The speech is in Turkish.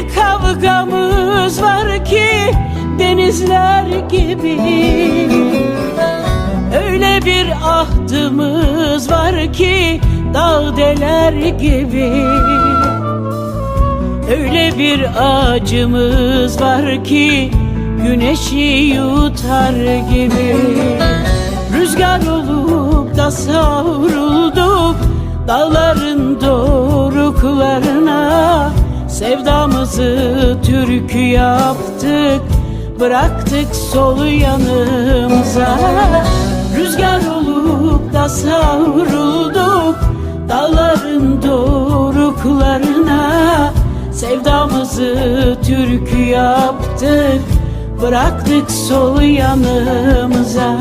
bir kavgamız var ki denizler gibi. Öyle bir ahdımız var ki dağ deler gibi. Öyle bir acımız var ki güneşi yutar gibi. Rüzgar olup da savrulduk dağların doruklarına Sevdamızı türkü yaptık bıraktık solu yanımıza. Rüzgar olup da savrulduk dağların doruklarına. Sevdamızı türkü yaptık Bıraktık solu yanımıza